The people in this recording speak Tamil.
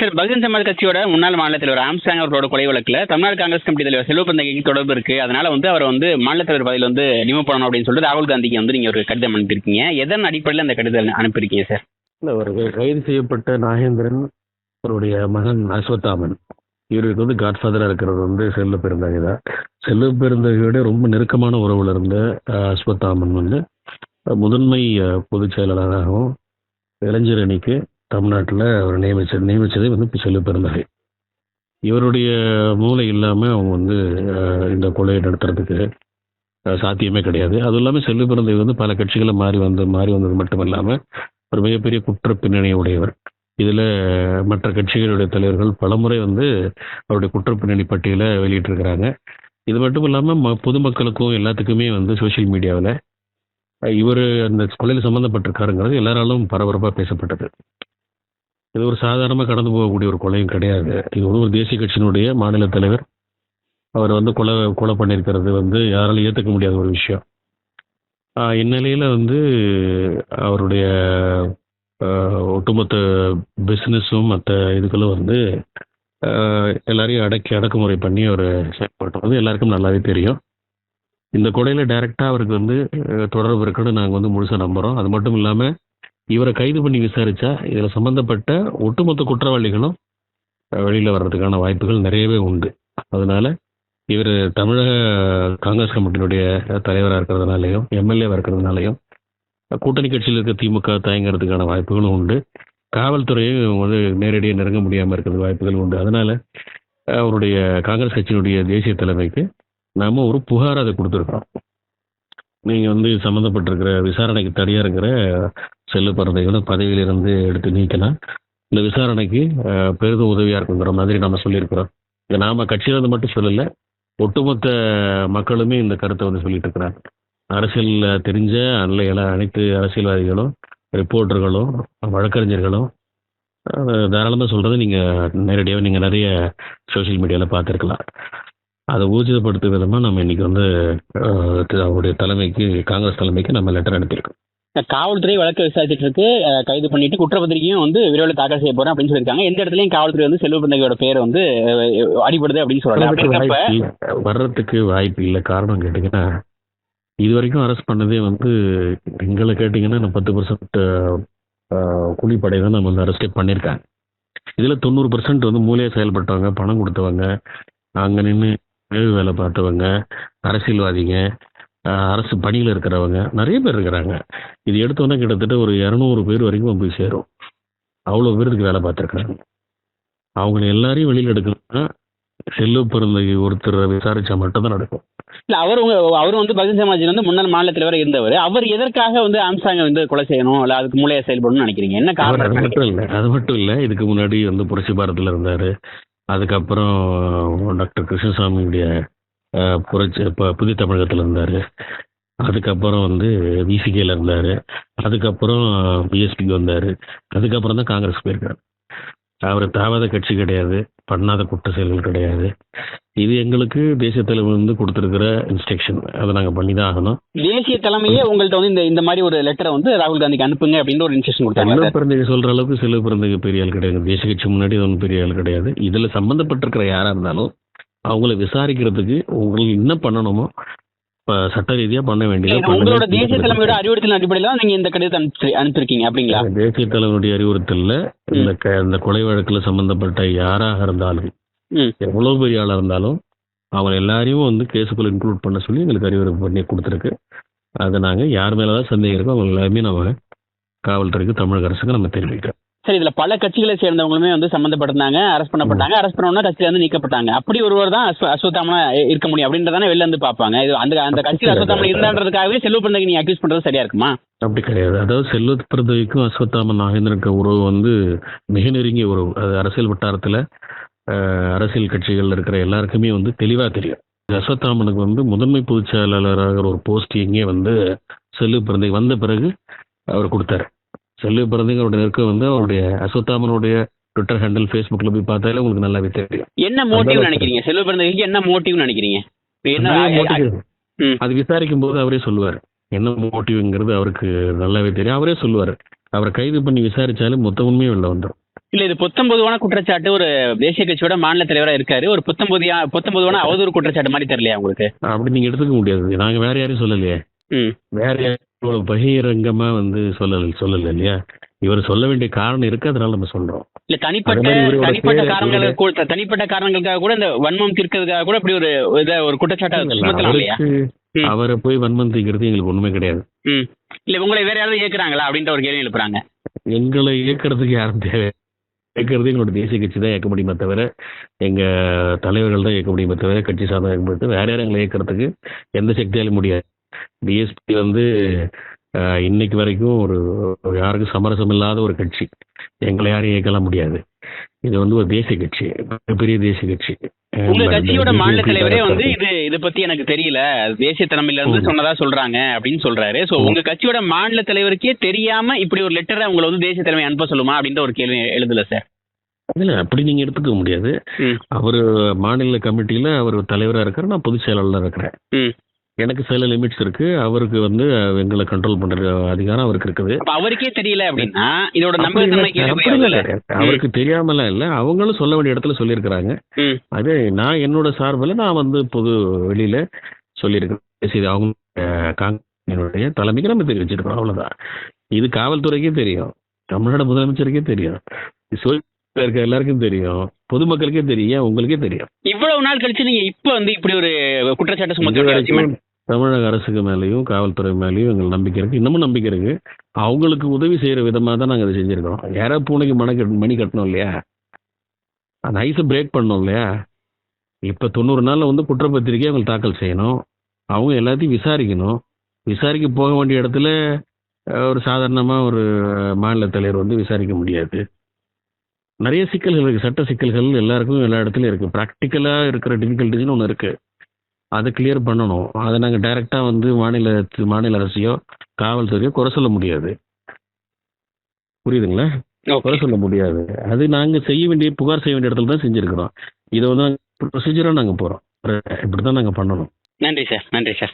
சார் பகுஜன் சமாஜ் கட்சியோட முன்னாள் மாநில தலைவர் ஆம்சாங் அவர்களோட கொலை வழக்கில் தமிழ்நாடு காங்கிரஸ் கமிட்டி தலைவர் செல்வப்பந்தகைக்கு தொடர்பு இருக்கு. அதனால வந்து அவர் வந்து மாநில தலைவர் பதவியில் வந்து நியமனம் பண்ணணும் அப்படின்னு சொல்லிட்டு ராகுல் காந்திக்கு வந்து நீங்க ஒரு கடிதம் அனுப்பியிருக்கீங்க. எதன் அடிப்படையில் அந்த கடிதம் அனுப்பியிருக்கீங்க சார் இல்லை ஒரு கைது செய்யப்பட்ட நாகேந்திரன் அவருடைய மகன் அஸ்வத்தாமன். இவருக்கு வந்து காட்ஃபாதராக இருக்கிறது வந்து செல்ல பெருந்தகை தான். செல்ல பெருந்தகையோட ரொம்ப நெருக்கமான உறவுல இருந்த அஸ்வத்தாமன் வந்து முதன்மை பொதுச் செயலாளராகவும் இளைஞர் அணிக்கு தமிழ்நாட்டில் அவர் நியமிச்ச நியமித்ததே வந்து செல்லு செல்வ பெருந்தகை. இவருடைய மூளை இல்லாமல் அவங்க வந்து இந்த கொலையை நடத்துறதுக்கு சாத்தியமே கிடையாது. அதுவும் இல்லாமல் செல்லு பிறந்தவை வந்து பல கட்சிகளை மாறி வந்து மாறி வந்தது மட்டும் இல்லாமல் ஒரு மிகப்பெரிய குற்ற பின்னணியுடையவர் இதில் மற்ற கட்சிகளுடைய தலைவர்கள் பலமுறை வந்து அவருடைய குற்ற பின்னணி பட்டியலை வெளியிட்டிருக்கிறாங்க. இது மட்டும் இல்லாமல் ம பொதுமக்களுக்கும் எல்லாத்துக்குமே வந்து சோஷியல் மீடியாவில் இவர் அந்த கொலையில் சம்மந்தப்பட்டிருக்காருங்கிறது எல்லாராலும் பரபரப்பாக பேசப்பட்டது. இது ஒரு சாதாரணமாக கடந்து போகக்கூடிய ஒரு கொலையும் கிடையாது. இது வந்து ஒரு தேசிய கட்சியினுடைய மாநில தலைவர். அவர் வந்து கொலை கொலை பண்ணியிருக்கிறது வந்து யாராலும் ஏற்றுக்க முடியாத ஒரு விஷயம். இந்நிலையில் வந்து அவருடைய ஒட்டுமொத்த பிஸ்னஸும் மற்ற இதுகளும் வந்து எல்லாரையும் அடக்கி அடக்குமுறை பண்ணி அவர் செயல்பட்டு வந்து எல்லாருக்கும் நல்லாவே தெரியும். இந்த கொலையில் டைரெக்டாக அவருக்கு வந்து தொடர்பு இருக்குன்னு நாங்கள் வந்து முழுசாக நம்புகிறோம் அது மட்டும் இல்லாமல் இவரை கைது பண்ணி விசாரித்தா இதில் சம்மந்தப்பட்ட ஒட்டுமொத்த குற்றவாளிகளும் வெளியில் வர்றதுக்கான வாய்ப்புகள் நிறையவே உண்டு. அதனால இவர் தமிழக காங்கிரஸ் கமிட்டியினுடைய தலைவராக இருக்கிறதுனாலையும் எம்எல்ஏவாக இருக்கிறதுனாலையும் கூட்டணி கட்சியில் இருக்க திமுக தயங்குறதுக்கான வாய்ப்புகளும் உண்டு. காவல்துறையும் வந்து நேரடியாக நெருங்க முடியாமல் இருக்கிறது வாய்ப்புகள் உண்டு. அதனால அவருடைய காங்கிரஸ் கட்சியினுடைய தேசிய தலைமைக்கு நாம ஒரு புகார் அதை கொடுத்துருக்கோம். நீங்கள் வந்து சம்மந்தப்பட்டிருக்கிற விசாரணைக்கு தடையாக இருக்கிற செல்லு பறவைகளை பதவியிலிருந்து எடுத்து நீக்கலாம் இந்த விசாரணைக்கு பெரிதும் உதவியாக இருக்குங்கிற மாதிரி நம்ம சொல்லியிருக்கிறோம். இதை நாம் கட்சியிலிருந்து மட்டும் சொல்லலை ஒட்டுமொத்த மக்களுமே இந்த கருத்தை வந்து சொல்லிட்டு இருக்கிறாங்க. அரசியலில் தெரிஞ்ச அல்ல அனைத்து அரசியல்வாதிகளும் ரிப்போர்ட்டர்களும் வழக்கறிஞர்களும் தாராளமாக சொல்கிறது நீங்கள் நேரடியாக நீங்கள் நிறைய சோஷியல் மீடியாவில் பார்த்துருக்கலாம். அதை ஊர்ஜிதப்படுத்தும் விதமாக நம்ம இன்னைக்கு வந்து அவருடைய தலைமைக்கு காங்கிரஸ் தலைமைக்கு நம்ம லெட்டர் அனுப்பியிருக்கோம். காவல்துறை வழக்கு விசாரிச்சுட்டு இருக்கு கைது பண்ணிட்டு குற்றப்பத்திரிக்கையும் வந்து விரைவில் தாக்கல் செய்ய போறேன் அப்படின்னு சொல்லியிருக்காங்க. எந்த இடத்துலயும் காவல்துறை வந்து செல்வப்பந்தகையோட பேர் வந்து அடிபடுது அப்படின்னு அப்படி வர்றதுக்கு வாய்ப்பு இல்லை. காரணம் கேட்டிங்கன்னா இது வரைக்கும் அரெஸ்ட் பண்ணதே வந்து எங்களை கேட்டிங்கன்னா நான் பத்து பர்சன்ட் கூலிப்படை தான் நம்ம வந்து அரெஸ்டே பண்ணியிருக்காங்க. இதில் தொண்ணூறு பர்சன்ட் வந்து மூலையாக செயல்பட்டவங்க பணம் கொடுத்தவங்க அங்கே நின்று வேலை பார்த்தவங்க அரசியல்வாதிங்க அரசு பணியில் இருக்கிறவங்க நிறைய பேர் இருக்கிறாங்க. இது எடுத்தோன்னே கிட்டத்தட்ட ஒரு இரநூறு பேர் வரைக்கும் போய் சேரும். அவ்வளோ பேருக்கு வேலை பார்த்துருக்குறாங்க. அவங்கள எல்லாரையும் வெளியில் எடுக்கணும்னா செல்வ பிறந்தகை ஒருத்தர் விசாரிச்சா மட்டும்தான் நடக்கும். இல்ல அவர் உங்க அவர் வந்து பகுஜன் சமாஜ்ல வந்து முன்னாள் மாநில தலைவராக இருந்தவர். அவர் எதற்காக வந்து ஆம்சாங்க வந்து கொலை செய்யணும் இல்ல அதுக்கு மூலையா செயல்படணும்னு நினைக்கிறீங்க? என்ன அவர் அது காரணம்? மட்டும் இல்லை அது மட்டும் இல்லை இதுக்கு முன்னாடி வந்து புரட்சி பாரத்தில் இருந்தார். அதுக்கப்புறம் டாக்டர் கிருஷ்ணசாமியுடைய புரட்சி இப்போ புதிய தமிழகத்தில் இருந்தார். அதுக்கப்புறம் வந்து விசிகேல இருந்தார். அதுக்கப்புறம் பிஎஸ்பிக்கு வந்தார். அதுக்கப்புறம் தான் காங்கிரஸ் போயிருக்காரு. அவர் தாவாத கட்சி கிடையாது. பண்ணாத குற்ற செயல்கள் கிடையாது. இது எங்களுக்கு தேசிய தலைவர் வந்து கொடுத்துருக்கிற இன்ஸ்ட்ரக்ஷன் அதை நாங்கள் பண்ணி தான் ஆகணும். தேசிய தலைமையே உங்கள்ட்ட வந்து இந்த இந்த மாதிரி ஒரு லெட்டரை வந்து ராகுல் காந்திக்கு அனுப்புங்க அப்படின்னு ஒரு இன்ஸ்ட்ரக்ஷன் கொடுத்தாங்க. செல்வ பிறந்தகை சொல்ற அளவுக்கு செல்வ பிறந்தகை பெரிய ஆள் கிடையாது. தேசிய கட்சி முன்னாடி ஒன்றும் பெரிய ஆள் கிடையாது. இதுல சம்பந்தப்பட்டிருக்கிற யாரா இருந்தாலும் அவங்கள விசாரிக்கிறதுக்கு உங்களுக்கு என்ன பண்ணணுமோ சட்ட ரீதியா பண்ண வேண்டியது உங்களோட தேசிய தலைமையோட அறிவுறுத்தல் அடிப்படையில் நீங்க இந்த கடிதத்தை அனுப்பி அனுப்பிச்சிருக்கீங்க அப்படிங்களா? தேசிய தலைவருடைய அறிவுறுத்தல்ல இந்த இந்த கொலை வழக்குல சம்பந்தப்பட்ட யாராக இருந்தாலும். எவ்வளவு பெரிய ஆளா இருந்தாலும் அவங்க எல்லாரையும் வந்து கேஸுக்குள்ள இன்க்ளூட் பண்ண சொல்லி எங்களுக்கு அறிவுரை பண்ணி கொடுத்துருக்கு. அதை நாங்க யார் மேலதான் சந்தேகம் இருக்கோ அவங்க எல்லாருமே நம்ம காவல்துறைக்கு தமிழக அரசுக்கு நம்ம தெரிவிக்கிறோம். சரி இதுல பல கட்சிகளை சேர்ந்தவங்களுமே வந்து சம்மந்தப்பட்டிருந்தாங்க அரெஸ்ட் பண்ணப்பட்டாங்க. அரெஸ்ட் பண்ணவொன்னா கட்சியில இருந்து நீக்கப்பட்டாங்க. அப்படி ஒருவர் தான் அஸ்வ- அஸ்வத்தாமனா இருக்க முடியும் அப்படின்றதானே வெளில இருந்து பார்ப்பாங்க. இது அந்த அந்த கட்சியில் அஸ்வத்தாமனா இருந்தான்றதுக்காகவே செல்வ பிறந்தகை நீங்க அக்யூஸ் பண்றது சரியா இருக்குமா? அப்படி கிடையாது. அதாவது செல்வ பிரதவிக்கும் அஸ்வத்தாம நாகேந்திரனுக்கு உறவு வந்து மிக நெருங்கிய உறவு. அது அரசியல் வட்டாரத்தில் அரசியல் கட்சிகள் இருக்கிற எல்லாருக்குமே வந்து தெளிவாக தெரியும். அஸ்வத்தாமனுக்கு வந்து முதன்மை பொதுச் செயலாளராக ஒரு போஸ்டிங்கே வந்து செல்வ பிறந்தை வந்த பிறகு அவர் கொடுத்தாரு. செல்வ பிறந்தைங்க அவருடைய நெருக்கம் வந்து அவருடைய அஸ்வத்தாமனுடைய ட்விட்டர் ஹேண்டில் ஃபேஸ்புக்கில் போய் பார்த்தாலே உங்களுக்கு நல்லாவே தெரியும். என்ன மோட்டிவ் நினைக்கிறீங்க? செல்வ பிறந்தகைக்கு என்ன மோட்டிவ் நினைக்கிறீங்க. அது விசாரிக்கும் போது அவரே சொல்லுவார். என்ன மோட்டிவ்ங்கிறது அவருக்கு நல்லாவே தெரியும். அவரே சொல்லுவார். அவரை கைது பண்ணி விசாரிச்சாலும் மொத்த உண்மையும் வெளில வந்துடும் இல்ல இது புத்தம்பொதுவான குற்றச்சாட்டு ஒரு தேசிய கட்சியோட மாநில தலைவரா இருக்காரு. ஒரு புத்தம்பொதியா புத்தம்பொதுவான அவதூறு குற்றச்சாட்டு மாதிரி தெரியலையா உங்களுக்கு? அப்படி நீங்க எடுத்துக்க முடியாது. நாங்க வேற யாரையும் சொல்லலையே. வேற யாரும் பகிரங்கமா வந்து சொல்லல சொல்லல இல்லையா? இவர் சொல்ல வேண்டிய காரணம் இருக்கு அதனால நம்ம சொல்றோம். இல்ல தனிப்பட்ட தனிப்பட்ட காரணங்களுக்கு கூட தனிப்பட்ட காரணங்களுக்காக கூட இந்த வன்மம் தீர்க்கிறதுக்காக கூட இப்படி ஒரு இதை ஒரு குற்றச்சாட்டை. அவரை போய் வன்மந்திக்கிறது எங்களுக்கு ஒண்ணுமே கிடையாது. இல்ல உங்களை வேற யாராவது ஏக்குறாங்களா அப்படின்ற ஒரு கேள்வி எழுப்புறாங்க. எங்களை இயக்கிறதுக்கு யாரும் தேவை. இயக்கிறது எங்களோட தேசிய கட்சி தான் இயக்க முடியுமே தவிர எங்க தலைவர்கள் தான் இயக்க முடியுமே தவிர கட்சி சார்ந்த முடியும் வேற யாரும் எங்களை இயக்கிறதுக்கு எந்த சக்தியாலும் முடியாது. டிஎஸ்பி வந்து இன்னைக்கு வரைக்கும் ஒரு யாருக்கும் சமரசம் இல்லாத ஒரு கட்சி. எங்களை யாரும் இயக்கலாம் முடியாது. இது வந்து ஒரு தேசிய கட்சி மிகப்பெரிய தேசிய கட்சி. உங்க கட்சியோட மாநில தலைவரே வந்து இது இத பத்தி எனக்கு தெரியல. தேசிய தலைமையில இருந்து. சொன்னதா சொல்றாங்க அப்படின்னு சொல்றாரு. சோ. உங்க கட்சியோட மாநில தலைவருக்கே தெரியாம இப்படி ஒரு லெட்டரை உங்களை வந்து தேசிய தலைமை அனுப்ப சொல்லுமா அப்படின்ற ஒரு கேள்வி எழுதல சார் இல்ல அப்படி நீங்க எடுத்துக்க முடியாது. அவர் மாநில கமிட்டியில அவர் தலைவரா இருக்காரு நான் பொதுச் செயலாளர் இருக்கிறேன். எனக்கு சில லிமிட்ஸ் இருக்கு. அவருக்கு வந்து எங்களை கண்ட்ரோல் பண்ற அதிகாரம் அவருக்கு இருக்குது. அவருக்கே தெரியல அப்படின்னா இதோட. அவருக்கு தெரியாமலாம் இல்ல. அவங்களும் சொல்ல வேண்டிய இடத்துல சொல்லியிருக்கிறாங்க. அது நான் என்னோட சார்பில் நான் வந்து பொது வெளியில சொல்லியிருக்கிறேன். சரி, அவங்க தலைமைக்கு நம்ம தெரிவிச்சிருக்கோம் அவ்வளவுதான். இது காவல்துறைக்கே தெரியும். தமிழ்நாடு முதலமைச்சருக்கே தெரியும். இருக்க எல்லாருக்கும் தெரியும். பொதுமக்களுக்கே தெரியும். உங்களுக்கே தெரியும்? இவ்வளவு நாள் கழிச்சு நீங்க இப்ப வந்து இப்படி ஒரு குற்றச்சாட்டு சுமத்த தமிழக அரசுக்கு மேலேயும் காவல்துறை மேலேயும் எங்களுக்கு நம்பிக்கை இருக்குது இன்னமும் நம்பிக்கை இருக்குது அவங்களுக்கு உதவி செய்கிற விதமாக தான் நாங்கள் அதை செஞ்சுருக்கிறோம். யாரோ பூனைக்கு மணி கட் மணி கட்டணும் இல்லையா? அந்த ஐஸை பிரேக் பண்ணோம் இல்லையா? இப்போ தொண்ணூறு நாளில் வந்து குற்றப்பத்திரிக்கை அவங்க தாக்கல் செய்யணும். அவங்க எல்லாத்தையும் விசாரிக்கணும். விசாரிக்க போக வேண்டிய இடத்துல ஒரு சாதாரணமாக ஒரு மாநில தலைவர் வந்து விசாரிக்க முடியாது. நிறைய சிக்கல்கள் இருக்குது சட்ட சிக்கல்கள் எல்லாருக்கும் எல்லா இடத்துலையும் இருக்குது ப்ராக்டிக்கலாக இருக்கிற டிஃபிகல்ட்டிஸ்னு ஒன்று இருக்குது அதை கிளியர் பண்ணணும். அதை நாங்கள் டைரெக்டாக வந்து மாநில மாநில அரசையோ காவல்துறையோ குறை சொல்ல முடியாது. புரியுதுங்களா. குறை சொல்ல முடியாது. அது நாங்கள் செய்ய வேண்டிய புகார் செய்ய வேண்டிய இடத்துல தான் செஞ்சுருக்கிறோம். இதை வந்து ப்ரொசீஜராக நாங்கள் போகிறோம் இப்படி தான் நாங்கள் பண்ணணும். நன்றி சார் நன்றி சார்.